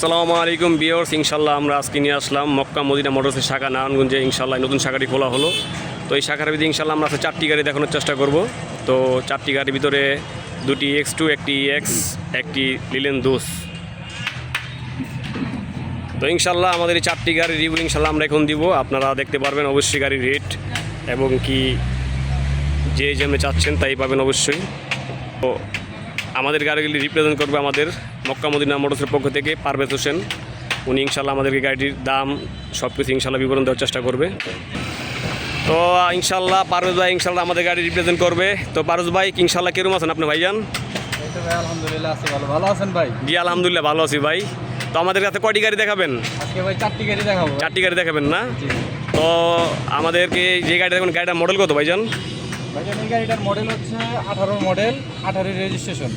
আসসালামু আলাইকুম বিয়র্স ইনশাল্লাহ আমরা আজকে নিয়ে আসলাম মক্কা মদিনা মোটরসের শাখা নারায়ণগঞ্জে ইনশাল্লাহ নতুন শাখাটি খোলা হলো। তো এই শাখার ভিতরে ইনশাল্লাহ আমরা চারটি গাড়ি দেখানোর চেষ্টা করব। তো চারটি গাড়ির ভিতরে দুটি এক্স টু একটি এক্স একটি লিলেন দোস তো ইনশাল্লাহ আমাদের এই চারটি গাড়ির রিভিউ ইনশাল্লাহ আমরা এখন দিব। আপনারা দেখতে পারবেন অবশ্যই গাড়ির রেট এবং কি যে যেমনি চাচ্ছেন তাই পাবেন অবশ্যই। তো আমাদের গাড়িগুলি রিপ্রেজেন্ট করবে আমাদের মক্কা মদিনা মোটরসের পক্ষ থেকে পারভেজ হোসেন উনি ইনশাল্লাহ আমাদেরকে গাড়িটির দাম সব কিছু ইনশাল্লাহ বিবরণ দেওয়ার চেষ্টা করবে। তো ইনশাল্লাহ পারভেজ ভাই ইনশাল্লাহ আমাদের গাড়ি রিপ্রেজেন্ট করবে। তো পারভেজ ভাই ইনশাল্লাহ কিরম আছেন আপনি ভাইজান? ভাই আলহামদুলিল্লাহ ভালো। ভালো আছেন ভাই? জি আলহামদুলিল্লাহ ভালো আছি ভাই। তো আমাদের কাছে কয়টি গাড়ি দেখাবেন? আজকে ভাই চারটি গাড়ি দেখাবো। চারটি গাড়ি দেখাবেন না? তো আমাদেরকে যে গাড়ি দেখবেন গাড়িটার মডেল কত ভাইজান? ভাইজান এই গাড়িটার মডেল হচ্ছে আঠারো মডেল আঠারো রেজিস্ট্রেশন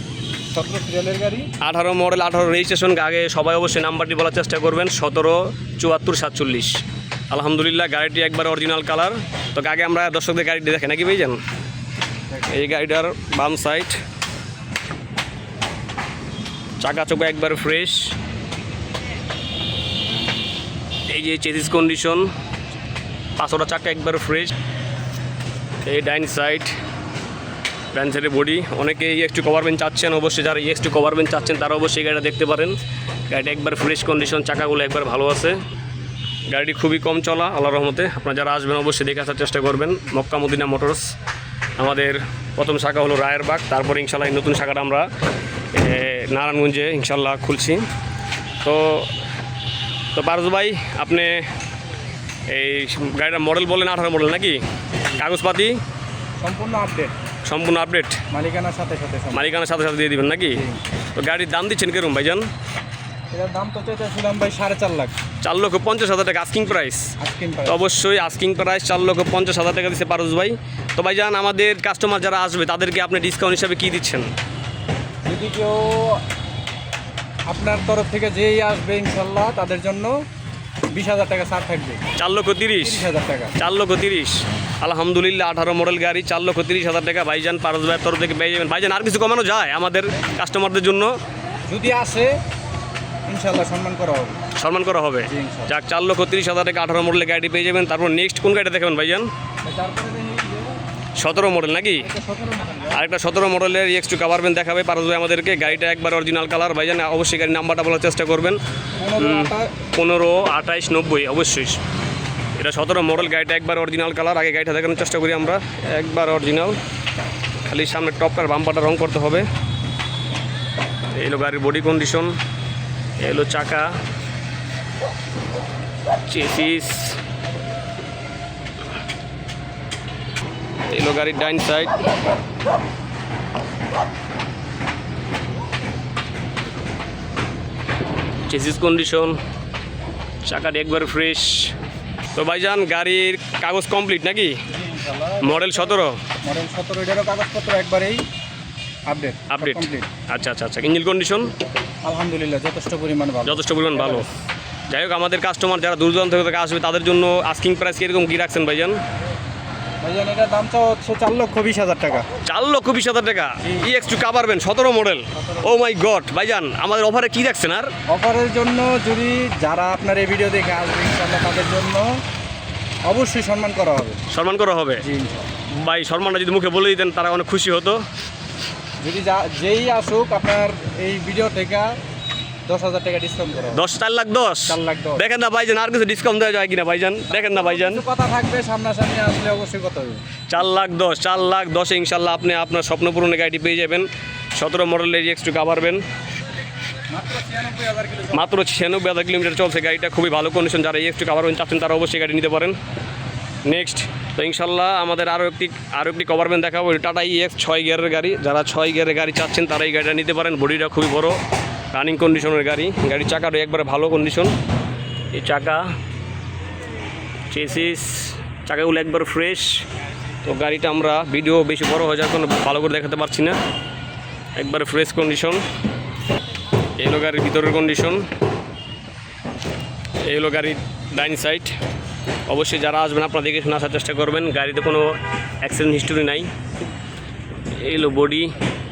গাড়ি? আঠারো মডেল, আঠারো রেজিস্ট্রেশন আগে সবাই অবশ্যই নাম্বারটি বলার চেষ্টা করবেন। সতেরো, চুয়াত্তর, সাতচল্লিশ। আলহামদুলিল্লাহ, গাড়িটি একবার অরিজিনাল কালার তো আগে আমরা দর্শকদের গাড়িটি দেখে, নাকি ভাইজান? এই গাড়িটার বাম সাইড চাকা চোখা একবার ফ্রেশ এই যে চেসিস কন্ডিশন পাঁচশোটা চাকা একবার ফ্রেশ এই ডাইন সাইড ডান সাইডে বডি অনেকে একটু কভারবেন চাচ্ছেন, অবশ্যই যারা একটু কভারবেন চাচ্ছেন, তারা অবশ্যই গাড়িটা দেখতে পারেন। গাড়িটা একবার ফ্রেশ কন্ডিশন চাকাগুলো একবার ভালো আছে। গাড়িটি খুবই কম চলা আল্লাহ রহমতে। আপনারা যারা আসবেন, অবশ্যই দেখে আসার চেষ্টা করবেন। মক্কা মদিনা মোটরস, আমাদের প্রথম শাখা হলো রায়েরবাগ। তারপরে ইনশাল্লাহ এই নতুন শাখাটা আমরা নারায়ণগঞ্জে ইনশাল্লাহ খুলছি। তো তো পারস ভাই, আপনি এই গাড়িটার মডেল বলেন, আঠারো মডেল নাকি? কাগজপাতি? সম্পূর্ণ আপডেট সম্পূর্ণ আপডেট মালিকানার সাথে সাথে মালিকানার সাথে সাথে দিয়ে দিবেন নাকি? তো গাড়ির দাম দিচ্ছেন কীরকম ভাইজান? এটার দাম তো চাইতেছিলাম ভাই সাড়ে চার লাখ। চার লক্ষ পঞ্চাশ হাজার টাকা আস্কিং প্রাইস অবশ্যই আস্কিং প্রাইস চার লক্ষ পঞ্চাশ হাজার টাকা দিচ্ছে পারস ভাই। তো ভাইজান আমাদের কাস্টমার যারা আসবে তাদেরকে আপনি ডিসকাউন্ট হিসাবে কী দিচ্ছেন? যদি কেউ আপনার তরফ থেকে যেই আসবে ইনশাল্লাহ তাদের জন্য বিশ হাজার টাকা ছাড় থাকবে। চার লক্ষ তিরিশ। হাজার টাকা। চার লক্ষ তিরিশ। আলহামদুলিল্লাহ আঠারো মডেল গাড়ি চার লক্ষ তিরিশ হাজার টাকা ভাইজান পারস ভাইয়ের তরফ থেকে পেয়ে যাবেন। ভাইজান আর কিছু কমানো যায় আমাদের কাস্টমারদের জন্য? যদি আসে ইনশাল্লাহ সম্মান করা হবে। সম্মান করা হবে। যাক চার লক্ষ তিরিশ হাজার টাকা আঠারো মডেলের গাড়ি পেয়ে যাবেন। তারপর নেক্সট কোন গাড়িটা দেখাবেন ভাইজান? সতেরো মডেল নাকি? সতেরো মডেল আরেকটা সতেরো মডেলের এক্স টু কাভারবেন দেখাবে। পারস ভাই আমাদেরকে। গাড়িটা একবার অরিজিনাল কালার ভাইজান অবশ্যই গাড়ির নাম্বারটা বলার চেষ্টা করবেন। পনেরো আঠাইশ নব্বই অবশ্যই। এটা সতেরো মডেল গাড়িটা একবার অরিজিনাল কালার আগে গাড়িটা দেখানোর চেষ্টা করি আমরা। একবার অরিজিনাল খালি সামনে টপটার বাম্পারটা রং করতে হবে। এই হলো গাড়ির বডি কন্ডিশন এই হলো চাকা। চেসিস। এই হলো গাড়ির ডাইন সাইড। চেসিস কন্ডিশন চাকাটি একবার ফ্রেশ তো ভাইজান গাড়ির কাগজ কমপ্লিট নাকি? মডেল সতেরো? মডেল সতেরো এটারও কাগজপত্র একবারেই আপডেট আপডেট কমপ্লিট আচ্ছা আচ্ছা আচ্ছা। ইঞ্জিন কন্ডিশন আলহামদুলিল্লাহ যথেষ্ট পরিমাণে ভালো। যথেষ্ট পরিমাণ ভালো। যাই হোক আমাদের কাস্টমার যারা দূর দূরান্ত থেকে আসবে তাদের জন্য আস্কিং প্রাইস কীরকম কী রাখছেন ভাইজান? ভাইজান দামটা হচ্ছে চার লক্ষ বিশ হাজার টাকা। চার লক্ষ বিশ হাজার টাকা। কাভারবেন সতেরো মডেল ও মাই গড ভাইজান আমাদের অফারে কী রাখছেন আর? অফারের জন্য যদি যারা আপনার এই ভিডিও দেখে আসবে ইনশাল্লাহ তাদের জন্য অবশ্যই সম্মান করা হবে। সম্মান করা হবে? ভাই সম্মানটা যদি মুখে বলে দিতেন তারা অনেক খুশি হতো। যদি যেই আসুক আপনার এই ভিডিও থেকে দশ হাজার টাকা ডিসকাউন্ট করা। দশ চার লাখ দশ? চার লাখ দশ। দেখেন না ভাইজান আর কিছু ডিসকাউন্ট দেওয়া যায় কিনা ভাইজান? দেখেন না ভাইজান। কথা থাকবে সামনাসামনি আসলে অবশ্যই কথা হবে। চার লাখ দশ চার লাখ দশে ইনশাল্লাহ আপনি আপনার স্বপ্ন পূরণের গাড়িটি পেয়ে যাবেন। সতেরো মডেলের কাভারবেন মাত্র ছিয়ানব্বই হাজার কিলোমিটার। চলছে গাড়িটা খুবই ভালো কন্ডিশন যারা এক্স টু কাভারবেন চাচ্ছেন তারা অবশ্যই গাড়ি নিতে পারেন। নেক্সট তো ইনশাল্লাহ আমাদের আরও একটি আরও একটি দেখাবো টাটা ইএক্স ছয় গিয়ারের গাড়ি। যারা ছয় গিয়ারের গাড়ি চাচ্ছেন তারা এই গাড়িটা নিতে পারেন। বডিটা খুবই বড়। রানিং কন্ডিশনের গাড়ি। গাড়ির চাকাটা একবারে ভালো কন্ডিশন এই চাকা চেসিস চাকাগুলো একবার ফ্রেশ তো গাড়িটা আমরা ভিডিও বেশি বড় হয়ে যাওয়ার কোনো ভালো করে দেখাতে পারছি না। একবারে ফ্রেশ কন্ডিশন এই হলো গাড়ির ভিতরের কন্ডিশন এই হলো গাড়ির ডাইন সাইড অবশ্যই যারা আসবেন আপনারা দেখে শুনে আসার চেষ্টা করবেন। গাড়িতে কোনো অ্যাক্সিডেন্ট হিস্টোরি নাই। এই হলো বডি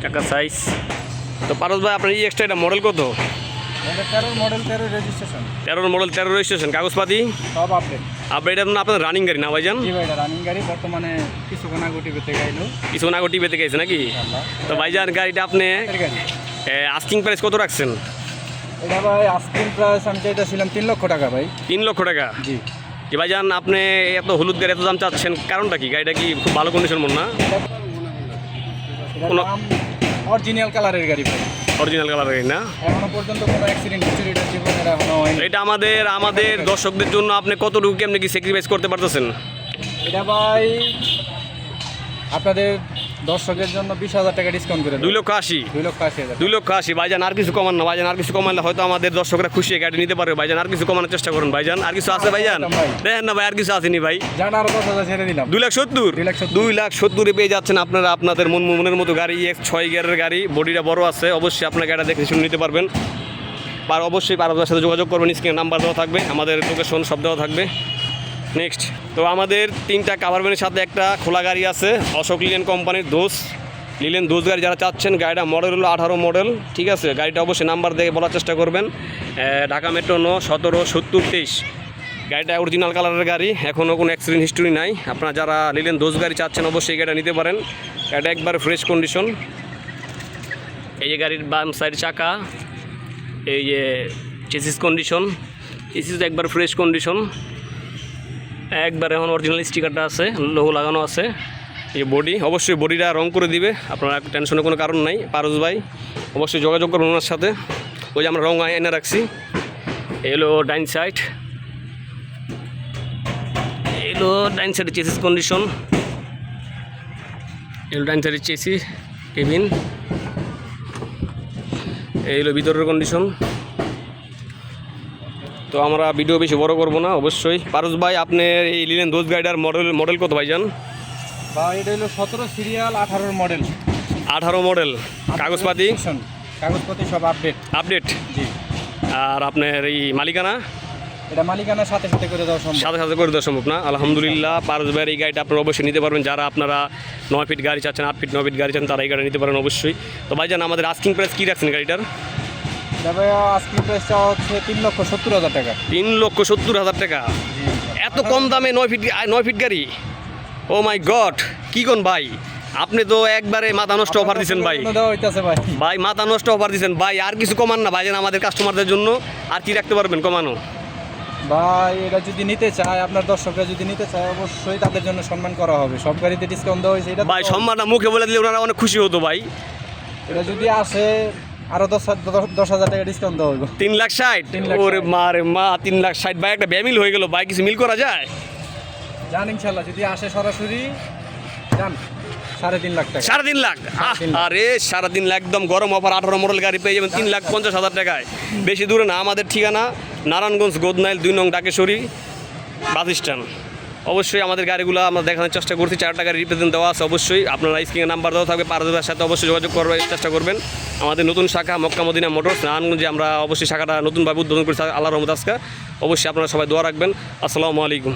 চাকা সাইজ তো পারস ভাই আপনার এই এক্সট্রা এটা মডেল কত? এটা তেরো মডেল তেরো রেজিস্ট্রেশন তেরোর মডেল তেরো রেজিস্ট্রেশন কাগজপাতি? সব আপডেট আপনার এটা আপনার রানিং গাড়ি না ভাইজান? জি ভাই রানিং গাড়ি বর্তমানে কিছুক্ষণ আগে টিভি থেকে আইলো কিছুক্ষণ আগে টিভিতে গেছে নাকি? তো ভাইজান গাড়িটা আপনি আস্কিং প্রাইস কত রাখছেন? এটা ভাই আস্কিং প্রাইস আমি চাইতেছিলাম তিন লক্ষ টাকা ভাই। তিন লক্ষ টাকা? জি। যে ভাইজান আপনি এত হলুদ গাড়ি এত দাম চাচ্ছেন কারণটা কি? গাড়িটা কি খুব ভালো কন্ডিশন মন না? কোনো- অরিজিনাল কালারের গাড়ি ভাই। অরিজিনাল কালারের গাড়ি না? এখনও পর্যন্ত কোনো অ্যাক্সিডেন্ট এটা এখনও হয়নি। এটা আমাদের আমাদের দর্শকদের জন্য আপনি কতটুকু কেমনি কি স্যাক্রিফাইস করতে পারতেছেন? এটা ভাই আপনাদের দর্শকের জন্য বিশ হাজার টাকা ডিসকাউন্ট করে দুই লক্ষ আশি। দুই লক্ষ আশি হাজার। দুই লক্ষ আশি। ভাইজান আর কিছু কমান না। ভাইজান আর কিছু কমালে হয়তো আমাদের দর্শকরা খুশি গাড়ি নিতে পারবে। ভাইজান আর কিছু কমানোর চেষ্টা করুন। ভাইজান আর কিছু আছে ভাইজান? ভাই। দেখেন না ভাই আর কিছু আসেনি ভাই। জানা আরও দশ হাজার ছেড়ে দিলাম। দুই লাখ সত্তর? দুই লাখ সত্তর। দুই লাখ সত্তরে পেয়ে যাচ্ছেন আপনারা আপনাদের মন মনের মতো গাড়ি এক ছয় গিয়ারের গাড়ি। বডিটা বড় আছে। অবশ্যই আপনার গাড়িটা দেখে শুনে নিতে পারবেন। আর অবশ্যই পারদের সাথে যোগাযোগ করবেন। স্ক্রিনে নাম্বার দেওয়া থাকবে। আমাদের লোকেশন সব দেওয়া থাকবে। নেক্সট তো আমাদের তিনটা কাভার ভ্যানের সাথে একটা খোলা গাড়ি আছে, অশোক লিলেন কোম্পানির দোষ লিলেন দোষ গাড়ি যারা চাচ্ছেন, গাড়িটা মডেল হলো আঠারো মডেল ঠিক আছে? গাড়িটা অবশ্যই নাম্বার দেখে বলার চেষ্টা করবেন। ঢাকা মেট্রো ন, সতেরো, সত্তর, তেইশ। গাড়িটা অরিজিনাল কালারের গাড়ি এখনও কোনো অ্যাক্সিডেন্ট হিস্টোরি নাই। আপনারা যারা নিলেন দোষ গাড়ি চাচ্ছেন, অবশ্যই গাড়িটা নিতে পারেন। গাড়িটা একবার ফ্রেশ কন্ডিশন এই যে গাড়ির বাম সাইড চাকা, এই যে চেসিস কন্ডিশন চেসিস একবার ফ্রেশ কন্ডিশন একবার এখন অরিজিনাল স্টিকারটা আছে লোগো লাগানো আছে। এই বডি অবশ্যই বডিটা রং করে দিবে, আপনারা টেনশনের কোনো কারণ নাই। পারস ভাই, অবশ্যই যোগাযোগ করবেন ওনার সাথে। ওই যে আমরা রং এনে রাখছি। এলো ডাইন সাইড এলো ডাইন সাইডে চেসিস কন্ডিশন এলো ডাইন সাইডের চেসি কেবিন এই হলো ভিতরের কন্ডিশন তো আমরা ভিডিও বেশি বড় করব না অবশ্যই। পারস ভাই আপনি এই লিলেন দোষ গাইডার মডেল মডেল কত ভাই যান বা এটা হলো সতেরো সিরিয়াল আঠারোর মডেল আঠারো মডেল কাগজপাতি? কাগজপাতি সব আপডেট আপডেট জি। আর আপনার এই মালিকানা? এটা মালিকানার সাথে সাথে করে দেওয়া সম্ভব। সাথে সাথে করে দেওয়া সম্ভব না? আলহামদুলিল্লাহ পারস ভাইয়ের এই গাড়িটা আপনারা অবশ্যই নিতে পারবেন। যারা আপনারা নয় ফিট গাড়ি চাচ্ছেন আট ফিট নয় ফিট গাড়ি চান তারা এই গাড়ি নিতে পারেন অবশ্যই। তো ভাই জান আমাদের আস্কিং প্রাইস কী রাখছেন গাড়িটার? এটা ভাই আজকে প্রাইসটা হচ্ছে তিন লক্ষ সত্তর হাজার টাকা। তিন লক্ষ সত্তর হাজার টাকা? এত কম দামে নয় ফিট নয় ফিট গাড়ি? ও মাই গড কি কোন ভাই? আপনি তো একবারে মাথা নষ্ট অফার দিচ্ছেন ভাই। ভাই। ভাই মাথা নষ্ট অফার দিচ্ছেন ভাই আর কিছু কমান না ভাই আমাদের কাস্টমারদের জন্য আর কি রাখতে পারবেন কমানো? ভাই এটা যদি নিতে চায় আপনার দর্শকরা যদি নিতে চায় অবশ্যই তাদের জন্য সম্মান করা হবে। সব গাড়িতে ডিসকাউন্ট দেওয়া হয়েছে এটা ভাই সম্মানটা মুখে বলে দিলে ওনারা অনেক খুশি হতো ভাই। এটা যদি আসে আরও দশ হাজার- দশ- হাজার টাকা ডিসকাউন্ট দেওয়া হইব। তিন লাখ ষাট? ওরে ষাট। মা রে মা তিন লাখ ষাট। ভাই একটা ব্যামিল হয়ে গেল। ভাই কিছু মিল করা যায়? জান ইনশাল্লাহ যদি আসে সরাসরি যান। সাড়ে তিন লাখ টাকা। সাড়ে তিন লাখ। আরে সাড়ে তিন লাখ একদম গরম অফার। আঠারো মডেল গাড়ি পেয়ে যাবেন তিন লাখ পঞ্চাশ হাজার টাকায়। বেশি দূরে না আমাদের ঠিকানা নারায়ণগঞ্জ গোদনাইল দুই নং ডাকেশ্বরী বাস স্ট্যান্ড। অবশ্যই আমাদের গাড়িগুলো আমরা দেখানোর চেষ্টা করছি, চারটা গাড়ি রিপ্রেজেন্ট দেওয়া আছে অবশ্যই। আপনারা স্ক্রিনে নাম্বার দেওয়া থাকবে পারদের সাথে অবশ্যই যোগাযোগ করবার চেষ্টা করবেন। আমাদের নতুন শাখা মক্কা মদিনা মোটরস, নারায়ণগঞ্জে আমরা অবশ্যই শাখাটা নতুনভাবে উদ্বোধন করেছি আল্লাহ রহমদ আজকা। অবশ্যই আপনারা সবাই দোয়া রাখবেন। আসসালামু আলাইকুম।